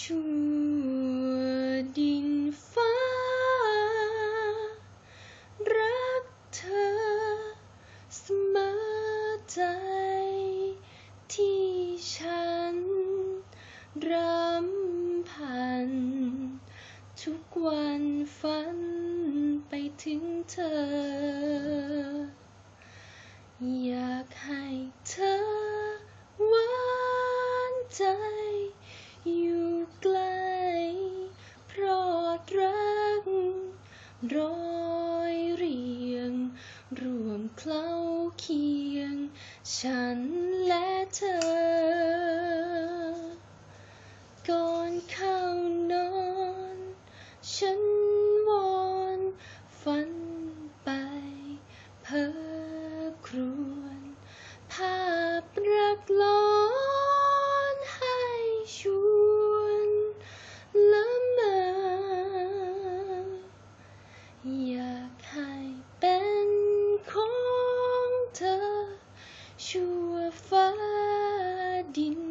ชั่วดินฟ้า รักเธอเสมอใจที่ฉันรำพัน ทุกวันฝันไปถึงเธอ ร้อยเรียง รวมเคล้าเคียง ฉันและเธอ ก่อนเข้านอน ฉัน ชั่วฟ้าดิน